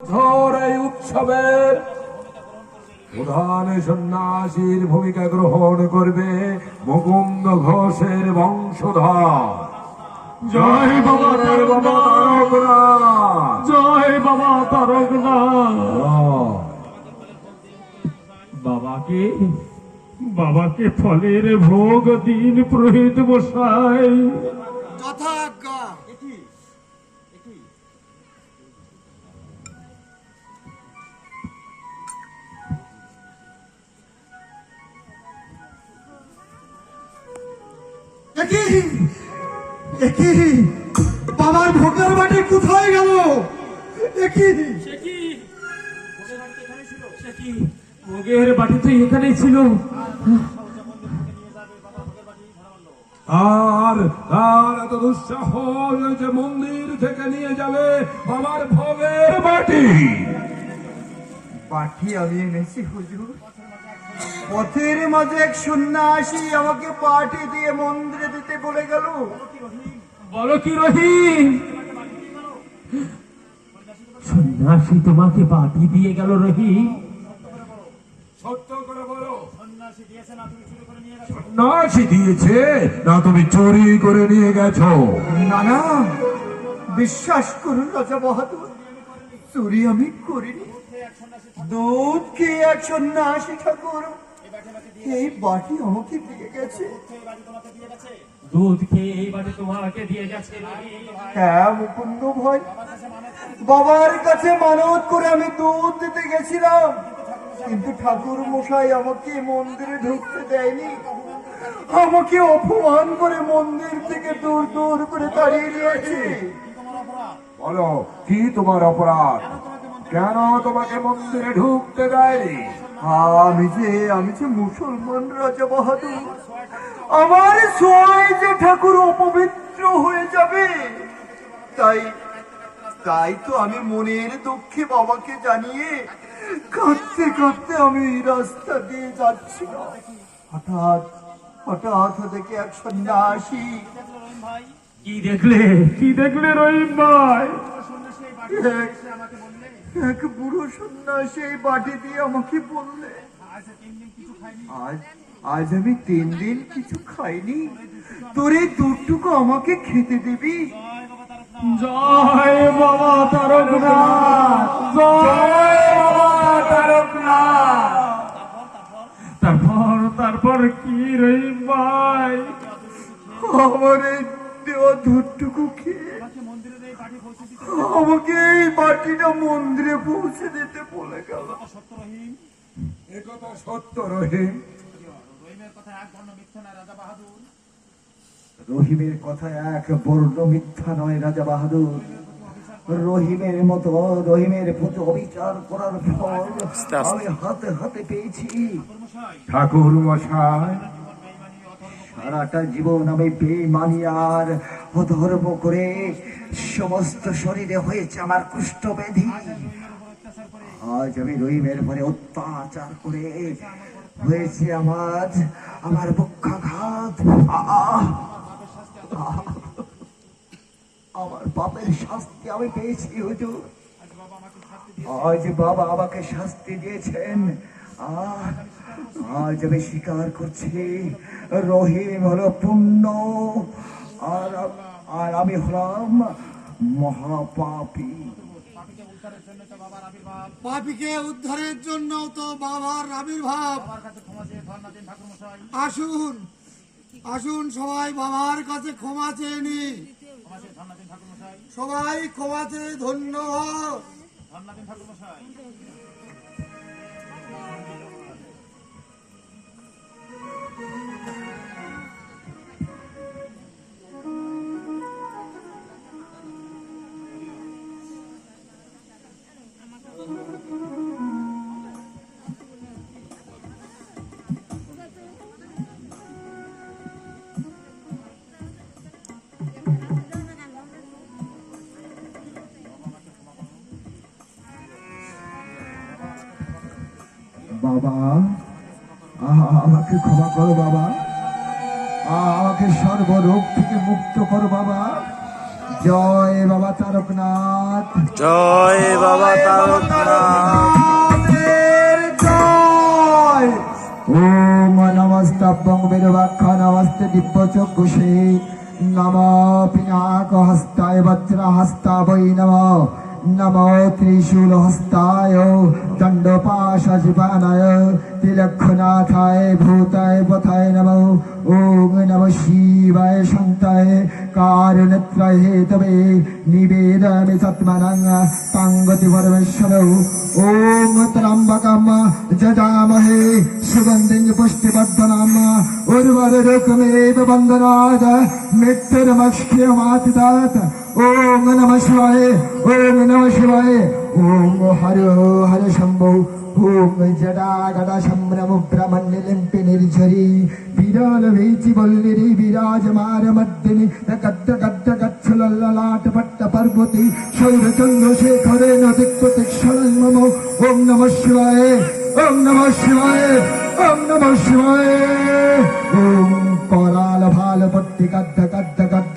এই উৎসবের প্রধান সন্ন্যাসীর ভূমিকা গ্রহণ করবে মুকুন্দ ঘোষের বংশধর। জয় বাবা জয় বাবা তারকনাথ। জয় বাবা তারকনাথ। বাবাকে বাবাকে ফলের ভোগ দিন পুরোহিত বসাই যথাজ্ঞা একই। একই। বাবার ভোগের বাটি কোথায় গেল? একই। ভোগের বাটি তো এখানেই ছিল। আর আর এত দুঃসাহস যে মন্দির থেকে নিয়ে যাবে আমার ভোগের বাটি। বাটি আমি এনেছি হুজুর। পথের মাঝে এক সন্ন্যাসী আমাকে পাটি দিয়ে মন্দিরে দিতে বলে গেল। বলো কি রহিম? সন্ন্যাসী তোমাকে বাটি দিয়ে গেল রহিম। সত্য করে বলো। সন্ন্যাসী দিয়েছে না তুমি চুরি করে নিয়ে গেছো। না না বিশ্বাস করুন রাজা বাহাদুর চুরি আমি করিনি। দুধ খেয়ে এক সন্ন্যাসী ঠাকুর এই বাটি আমাকে দিয়ে গেছে। দুধ খেয়ে এই বাটি তোমাকে দিয়ে গেছে হ্যাঁ মুকুন্দ ভাই। বাবার কাছে মানত করে আমি দুধ দিতে গেছিলাম। কিন্তু ঠাকুর মশাই আমাকে মন্দিরে ঢুকতে দেয়নি। আমাকে অপমান করে মন্দির থেকে দূর দূর করে তাড়িয়ে দিয়েছে। বলো কি তোমার অপরাধ? কেন তোমাকে মন্দিরে ঢুকতে দেয়নি? আমি যে আমি যে মুসলমান রাজা বাহাদুর আমার সোয়াই যে ঠাকুর অপবিত্র হয়ে যাবে তাই তাই তো আমি মনের দুঃখে বাবাকে জানিয়ে কাঁদতে কাঁদতে আমি রাস্তা দিয়ে যাচ্ছিলাম। হঠাৎ হঠাৎ দেখে এক সন্ন্যাসী কি দেখলে? কি দেখলে রহিম ভাই? এক বুড়ো সন্ন্যাসী এই বাটি দিয়ে আমাকে বললে আজ আজ আমি তিন দিন কিছু খাইনি। তোর এই দুধটুকু আমাকে খেতে দিবি? জয় বাবা তারকনাথ জয় বাবা তারকনাথ। তারপর তারপর কি রহিম ভাই? আমার এই দেওয়া দুধটুকু খেয়ে আমাকে এই বাটিটা মন্দিরে পৌঁছে দিতে বলে গেল। একথা সত্য রহিম? রহিমের কথা এক বর্ণ মিথ্যা নয় রাজা বাহাদুর। রহিমের মতো রহিমের প্রতি অবিচার করার ফল আমি হাতে হাতে পেয়েছি। ঠাকুর মশাই। সারাটা জীবন আমি বেমানি আর অধর্ম করে সমস্ত শরীরে হয়েছে আমার কুষ্ঠ ব্যাধি আজ আমি রহিমের পরে অত্যাচার করে হয়েছে আমার আমার বক্ষাঘাত! আমার বাপের শাস্তি আমি পেয়েছি, হুজুর। আজ বাবা আমাকে শাস্তি দিয়েছেন। আজ আমি স্বীকার করছি, রহিম হলো পুণ্য। আর আর আমি হলাম মহাপাপী। পাপিকে উদ্ধারের জন্য তো বাবার আবির্ভাব। আসুন আসুন সবাই বাবার কাছে ক্ষমা চেয়ে নি। সবাই ক্ষমা চেয়ে ধন্য হও। বাবা। আমাকে ক্ষমা করো বাবা। আমাকে সর্বরোগ থেকে মুক্ত করো বাবা। জয় বাবা তারকনাথ। জয় বাবা তারকনাথ জয়। ওম নমস্তব্যং বেদবাক্ষ নমস্তে দিব্য চক্ষুষে নম পিনাক হস্তায় বজ্র হস্তাবৈ নম। নম ত্রিশূল হস্তায় দণ্ডপাশ তিলক্ষনাথায় ভূতায় পথায় নম ওম নম শিবায় শান্তায় কারণত্রয়ে তবে নিবেদমি সত্মনং তাঙ্গতি পরমেশ্বর ওম ত্রম্বকম যজামহে সুগন্ধিং পুষ্টিবর্ধনম উর্বরুকমেব বন্দনাদ মৃত্যুর্মক্ষ্যমাতিদাত ওম নম শিবায় ওম নম শিবায় ওম হর হর শম্ভু ওম জডা গডা সম্ভ্রম ব্রহ্মণ্যলিম্পি নির্ঝরি বিরল ভীচি বল্লিরি বিরাজমার মদ্দিনি গদ্দ গদ্দ গচ্ছললাট পট্ট পর্বতী শৈরচন্দ্র শেখরে নদিক্পতি ক্ষণং মম ওম নম শিবায় ওম নম শিবায় ওম নম শিবায় ওম করাল ভালো পট্টি গদ্দ গদ্দ গদ্দ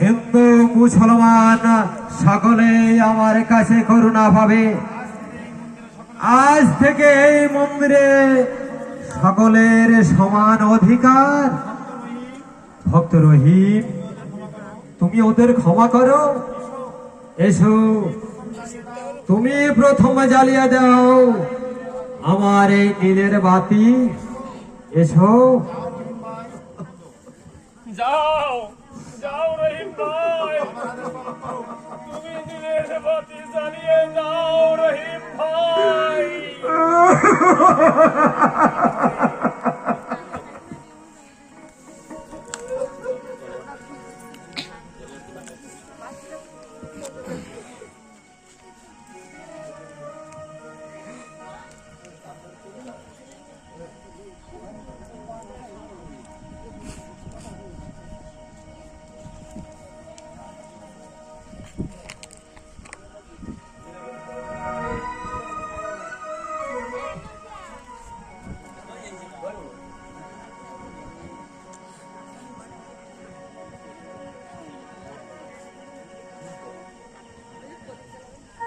হিন্দু মুসলমান সকলে আমার কাছে করুণা পাবে আজ থেকে এই মন্দিরে সকলের সমান অধিকার। ভক্ত রহিম, তুমি ওদের ক্ষমা করো। এসো, তুমি প্রথমে জ্বালিয়ে দাও আমার এই নীলের বাতি। এসো। যাও যাও। Ha ha ha!